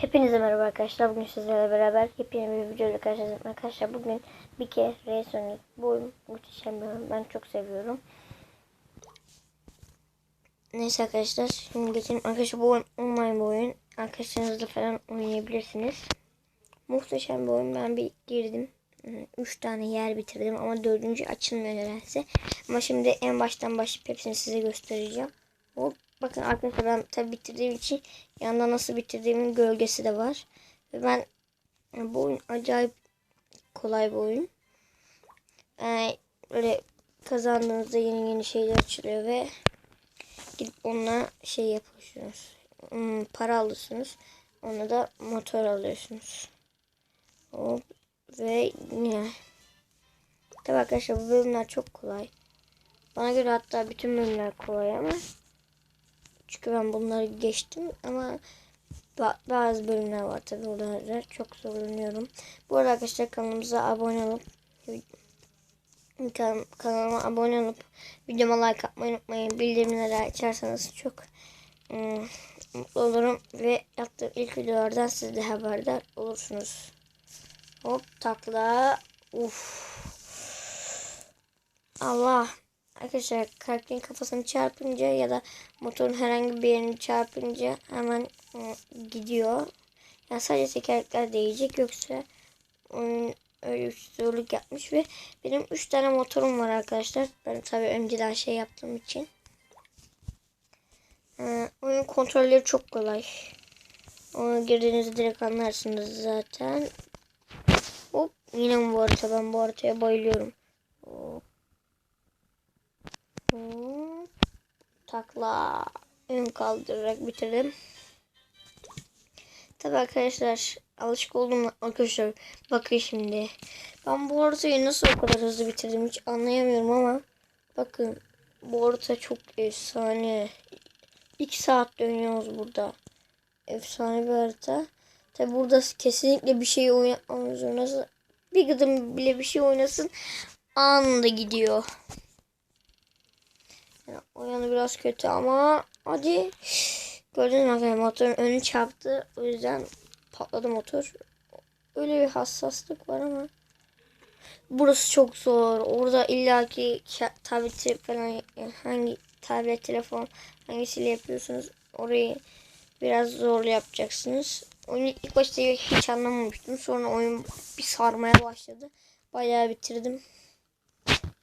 Hepinize merhaba arkadaşlar. Bugün sizlerle beraber yepyeni bir videoyla karşınızdayım arkadaşlar. Bugün bir kere Racing bu muhteşem bir oyun. Ben çok seviyorum. Neyse arkadaşlar şimdi geçelim. Arkadaşlar bu oyun online bir oyun. Arkadaşlarınızla falan oynayabilirsiniz. Muhteşem bir oyun. Ben bir girdim. 3 tane yer bitirdim ama dördüncü açılmıyor nedense. Ama şimdi en baştan başlayıp hepsini size göstereceğim. Hop. Bakın arkadaşlar ben tabi bitirdiğim için yanında nasıl bitirdiğimin gölgesi de var. Ve ben yani bu oyun acayip kolay bir oyun. Ee, böyle kazandığınızda yeni yeni şeyler açılıyor ve gidip onunla şey yapıyorsunuz. Hmm, para alıyorsunuz. Ona da motor alıyorsunuz. Hop. Ve yine. Tabi arkadaşlar bu bölümler çok kolay. Bana göre hatta bütün bölümler kolay ama çünkü ben bunları geçtim ama bazı bölümler var tabi oralarda çok zorlanıyorum. Bu arada arkadaşlar kanalımıza abone olup kan kanalıma abone olup videoma like atmayı unutmayın. Bildirimleri açarsanız çok ım, mutlu olurum ve yaptığım ilk videolardan siz de haberdar olursunuz. Hop takla. Uf. Allah. Arkadaşlar karakterin kafasını çarpınca ya da motorun herhangi bir yerini çarpınca hemen ı, gidiyor. Yani sadece tekerlekler değecek yoksa oyun öyle zorluk yapmış ve benim 3 tane motorum var arkadaşlar. Ben tabi önceden şey yaptığım için. Ee, oyun kontrolleri çok kolay. Onu girdiğinizde direkt anlarsınız zaten. Hop yine bu harita ben bu haritaya bayılıyorum. Hop. Takla. Ön kaldırarak bitirdim. Tabi arkadaşlar alışık oldum arkadaşlar. Bakın şimdi. Ben bu haritayı nasıl o kadar hızlı bitirdim hiç anlayamıyorum ama. Bakın bu harita çok efsane. 2 saat dönüyoruz burada. Efsane bir harita. Tabi burada kesinlikle bir şey oynamamız nasıl bir gıdım bile bir şey oynasın anında gidiyor. Yani o yanı biraz kötü ama hadi. Gördünüz mü motorun önü çarptı. O yüzden patladı motor. Öyle bir hassaslık var ama. Burası çok zor. Orada illaki tableti falan hangi tablet telefon hangisiyle yapıyorsunuz orayı biraz zorlu yapacaksınız. Oyunu ilk başta hiç anlamamıştım. Sonra oyun bir sarmaya başladı. Bayağı bitirdim.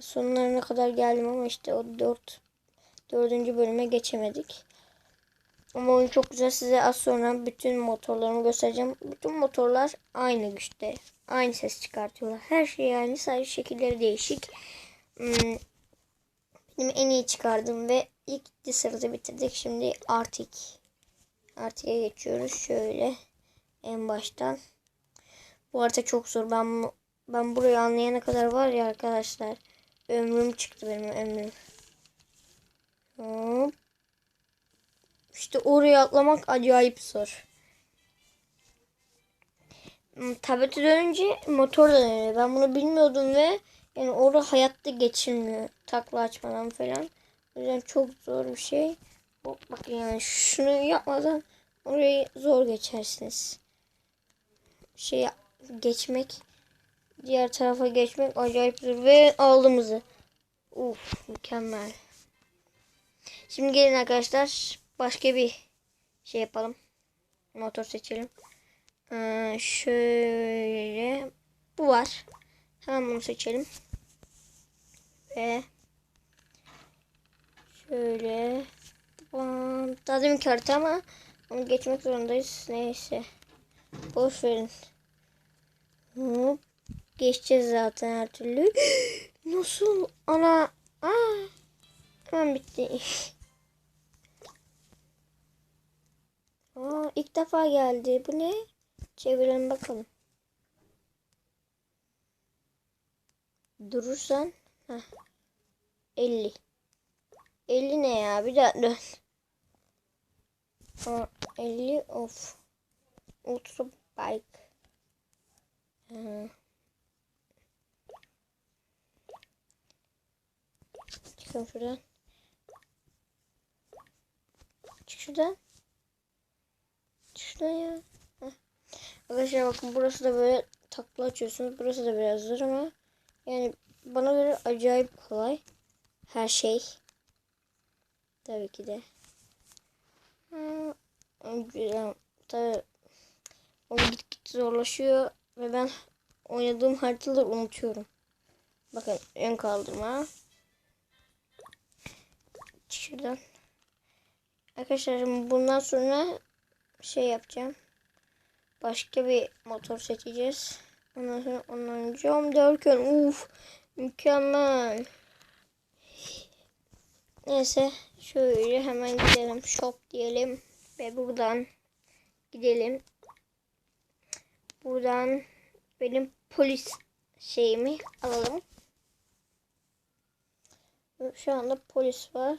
Sonlarına kadar geldim ama işte o dört dördüncü bölüme geçemedik. Ama oyun çok güzel. Size az sonra bütün motorlarımı göstereceğim. Bütün motorlar aynı güçte. Aynı ses çıkartıyorlar. Her şey aynı. Sadece şekilleri değişik. Hmm. Benim en iyi çıkardım ve ilk sırada bitirdik. Şimdi artık artıya geçiyoruz. Şöyle en baştan. Bu harita çok zor. Ben ben burayı anlayana kadar var ya arkadaşlar. Ömrüm çıktı benim ömrüm. Hop. İşte oraya atlamak acayip zor. Hmm, tablete dönünce motor dönüyor. Ben bunu bilmiyordum ve yani orada hayatta geçilmiyor. Takla açmadan falan. O yüzden çok zor bir şey. Hop bakın yani şunu yapmadan orayı zor geçersiniz. Şey geçmek diğer tarafa geçmek acayip zor ve aldığımızı. Uf mükemmel. Şimdi gelin arkadaşlar başka bir şey yapalım. Motor seçelim. Ee, şöyle bu var. Hemen bunu seçelim. Ve şöyle daha demin ama onu geçmek zorundayız. Neyse. Boş verin. Hop. Geçeceğiz zaten her türlü. Nasıl? Ana. Aa. Hemen bitti. Aa, ilk defa geldi. Bu ne? Çevirelim bakalım. Durursan. Heh. 50. 50 ne ya? Bir daha dön. Aa, 50 of. Ultra bike. Çıkın şuradan. Çık şuradan. Şuradan ya. Arkadaşlar bakın burası da böyle takla açıyorsunuz. Burası da biraz zor ama yani bana göre acayip kolay. Her şey. Tabii ki de. Ha, güzel. Tabii o gitgide zorlaşıyor ve ben oynadığım haritaları unutuyorum. Bakın ön kaldırma. Şuradan. Arkadaşlar bundan sonra şey yapacağım. Başka bir motor seçeceğiz. Ondan sonra ondan cam derken uf mükemmel. Neyse şöyle hemen gidelim shop diyelim ve buradan gidelim. Buradan benim polis şeyimi alalım. Şu anda polis var.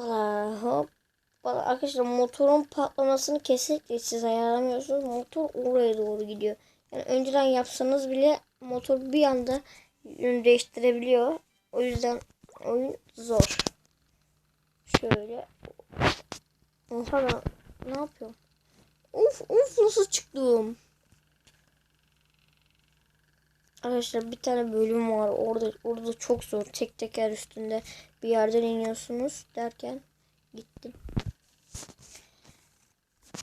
Hoppala hoppala. Arkadaşlar motorun patlamasını kesinlikle siz ayarlamıyorsunuz. Motor oraya doğru gidiyor. Yani önceden yapsanız bile motor bir anda yön değiştirebiliyor. O yüzden oyun zor. Şöyle. Oha ben ne yapıyorum? Of of nasıl çıktım? Arkadaşlar bir tane bölüm var. Orada orada çok zor. Tek teker üstünde bir yerden iniyorsunuz derken gittim.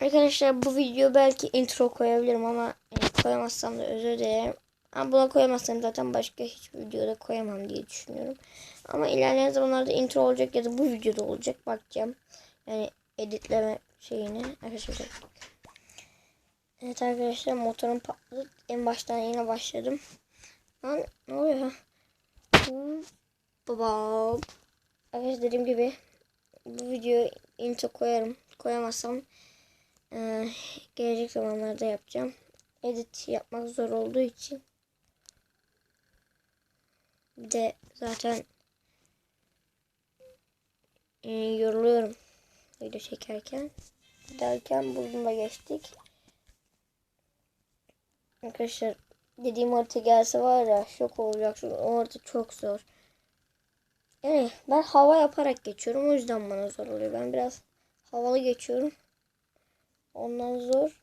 Arkadaşlar bu video belki intro koyabilirim ama yani koyamazsam da özür dilerim. Ama buna koyamazsam zaten başka hiçbir videoda koyamam diye düşünüyorum. Ama ilerleyen zamanlarda intro olacak ya da bu videoda olacak. Bakacağım. Yani editleme şeyini. Arkadaşlar Evet arkadaşlar motorum patladı. En baştan yine başladım. Lan ne oluyor? Baba. Arkadaşlar dediğim gibi bu videoyu intro koyarım. Koyamazsam e, gelecek zamanlarda yapacağım. Edit yapmak zor olduğu için. Bir de zaten e, yoruluyorum video çekerken. Derken burnuma geçtik. Arkadaşlar dediğim harita gelse var ya şok olacaksın. O harita çok zor. Yani ben hava yaparak geçiyorum. O yüzden bana zor oluyor. Ben biraz havalı geçiyorum. Ondan zor.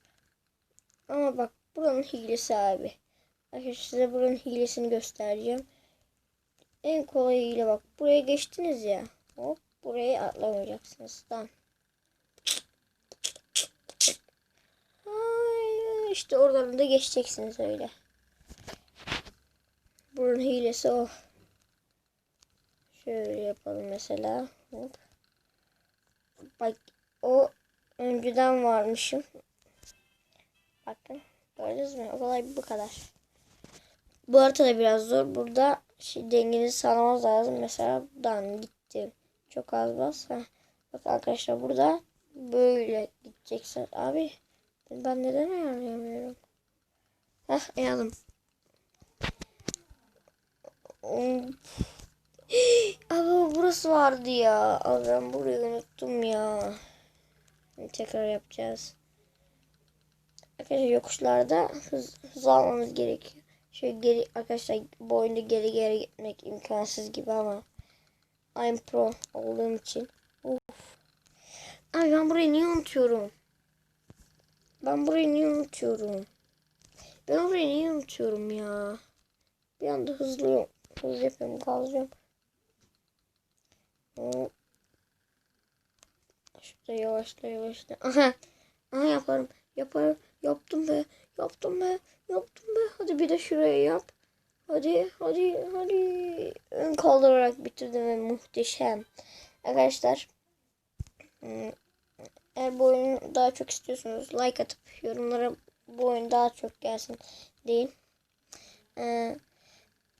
Ama bak buranın hilesi abi. Arkadaşlar size buranın hilesini göstereceğim. En kolay hile bak. Buraya geçtiniz ya. Hop burayı atlamayacaksınız. Tamam. işte oradan da geçeceksiniz öyle. Bunun hilesi o. Şöyle yapalım mesela. Hop. Bak o önceden varmışım. Bakın gördünüz mü? O kolay bu kadar. Bu harita da biraz zor. Burada şey, dengenizi sağlamanız lazım. Mesela buradan gitti. Çok az bas. Bak arkadaşlar burada böyle gideceksin. Abi ben neden ayarlayamıyorum? Heh ayarladım. Abi burası vardı ya. Abi ben burayı unuttum ya. Tekrar yapacağız. Arkadaşlar yokuşlarda hız, hız almamız gerekiyor. Şöyle geri arkadaşlar bu geri geri gitmek imkansız gibi ama I'm pro olduğum için. Uf. Abi ben burayı niye unutuyorum? Ben burayı niye unutuyorum? Ben orayı niye unutuyorum ya? Bir anda hızlı hızlı yapıyorum, kalacağım. Şurada yavaşla yavaşla. Aha. Aha yaparım. Yaparım. Yaptım be. Yaptım be. Yaptım be. Hadi bir de şuraya yap. Hadi hadi hadi. Ön kaldırarak bitirdim ve muhteşem. Arkadaşlar. Hmm, eğer bu oyunu daha çok istiyorsunuz like atıp yorumlara bu oyun daha çok gelsin deyin. Ee,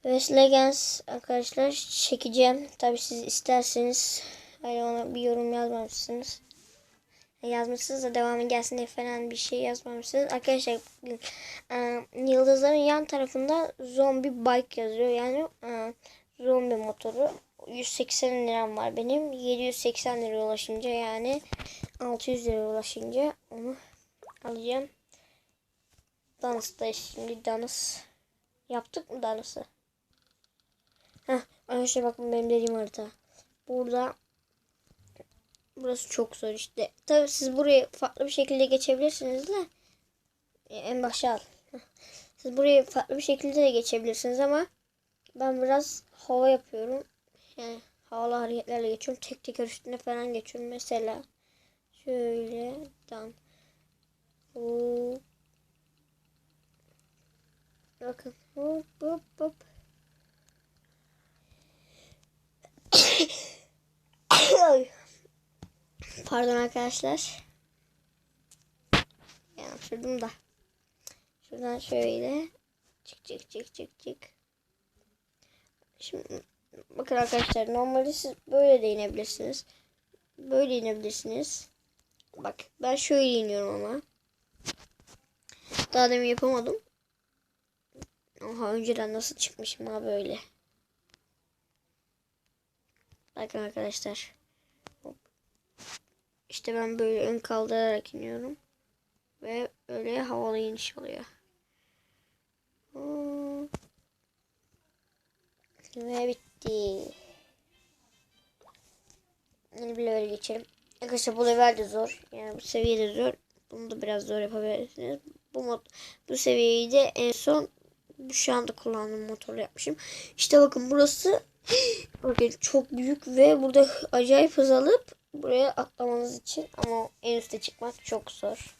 West Legends arkadaşlar çekeceğim. Tabi siz isterseniz hani ona bir yorum yazmamışsınız. Yazmışsınız da devamı gelsin diye falan bir şey yazmamışsınız. Arkadaşlar e, yıldızların yan tarafında zombi bike yazıyor. Yani e, zombi motoru. 180 liram var benim. 780 liraya ulaşınca yani 600 liraya ulaşınca onu alacağım. Danıs'tayız şimdi Danıs. Yaptık mı Danıs'ı? Heh arkadaşlar bakın benim dediğim harita. Burada Burası çok zor işte. Tabii siz buraya farklı bir şekilde geçebilirsiniz de. E, En başa al. Siz buraya farklı bir şekilde de geçebilirsiniz ama ben biraz hava yapıyorum. Yani havalı hareketlerle geçiyorum. Tek teker üstüne falan geçiyorum. Mesela şöyle dan. Hop. Bakın. Hop hop hop. Ay. Pardon arkadaşlar. Yapıştırdım da. Şuradan şöyle. Çık çık çık çık çık. Şimdi bakın arkadaşlar normalde siz böyle de inebilirsiniz. Böyle inebilirsiniz. Bak ben şöyle iniyorum ama. Daha demin yapamadım. Oha önceden nasıl çıkmışım ha böyle. Bakın arkadaşlar. Hop. İşte ben böyle ön kaldırarak iniyorum. Ve öyle havalı iniş oluyor. Ve bitti. Yeni bir level geçelim. Arkadaşlar bu level de zor. Yani bu seviye de zor. Bunu da biraz zor yapabilirsiniz. Bu mod, bu seviyeyi de en son şu anda kullandığım motorla yapmışım. İşte bakın burası bakın çok büyük ve burada acayip hız alıp buraya atlamanız için ama en üste çıkmak çok zor.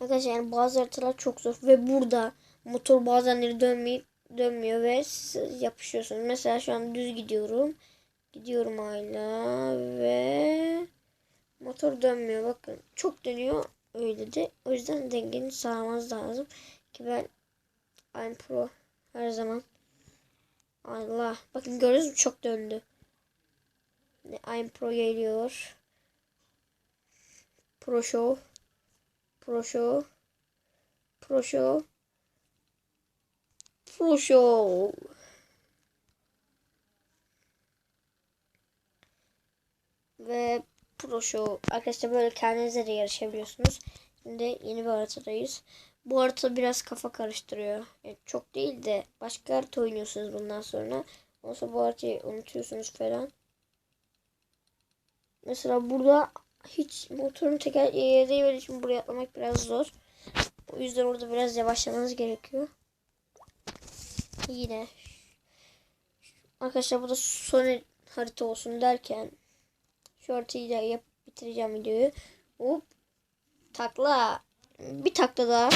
Arkadaşlar yani bazı haritalar çok zor ve burada motor bazenleri dönmeyip dönmüyor ve yapışıyorsunuz. Mesela şu an düz gidiyorum. Gidiyorum hala ve motor dönmüyor. Bakın çok dönüyor öyle de. O yüzden dengeni sağlamanız lazım. Ki ben I'm Pro her zaman. Allah. Bakın gördünüz mü çok döndü. I'm Pro geliyor. Pro Show. Pro Show. Pro Show. Pro Show. Ve Pro Show. Arkadaşlar böyle kendinize de yarışabiliyorsunuz. Şimdi yeni bir haritadayız. Bu harita biraz kafa karıştırıyor. Yani çok değil de başka harita oynuyorsunuz bundan sonra. Sonra bu haritayı unutuyorsunuz falan. Mesela burada hiç motorun teker yere değmediği için buraya atlamak biraz zor. O yüzden orada biraz yavaşlamanız gerekiyor. Yine. Arkadaşlar bu da son harita olsun derken şu haritayı da yap bitireceğim videoyu. Hop. Takla. Bir takla daha.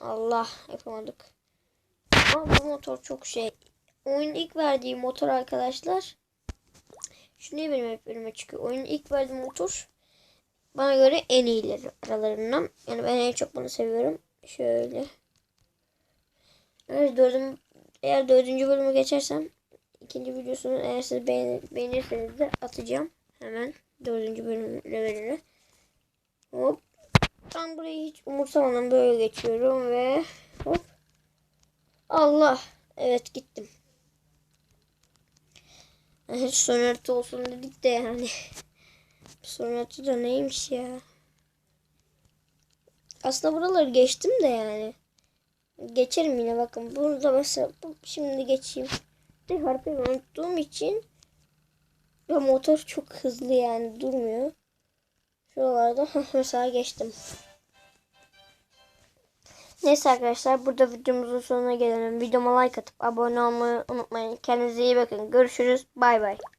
Allah yapamadık. Ama bu motor çok şey. Oyunun ilk verdiği motor arkadaşlar. Şu niye benim hep önüme çıkıyor? Oyunun ilk verdiği motor bana göre en iyileri aralarından. Yani ben en çok bunu seviyorum. Şöyle. Evet dördüm, eğer dördüncü bölümü geçersem ikinci videosunu eğer siz beğen, beğenirseniz de atacağım. Hemen dördüncü bölüm leveline. Hop. Ben burayı hiç umursamadan böyle geçiyorum ve hop. Allah. Evet gittim. Hiç sonartı olsun dedik de yani. sonartı da neymiş ya. Aslında buraları geçtim de yani. Geçerim yine bakın. Burada mesela şimdi geçeyim. De haritayı unuttuğum için ve motor çok hızlı yani durmuyor. Şuralarda mesela geçtim. Neyse arkadaşlar burada videomuzun sonuna gelelim. Videoma like atıp abone olmayı unutmayın. Kendinize iyi bakın. Görüşürüz. Bay bay.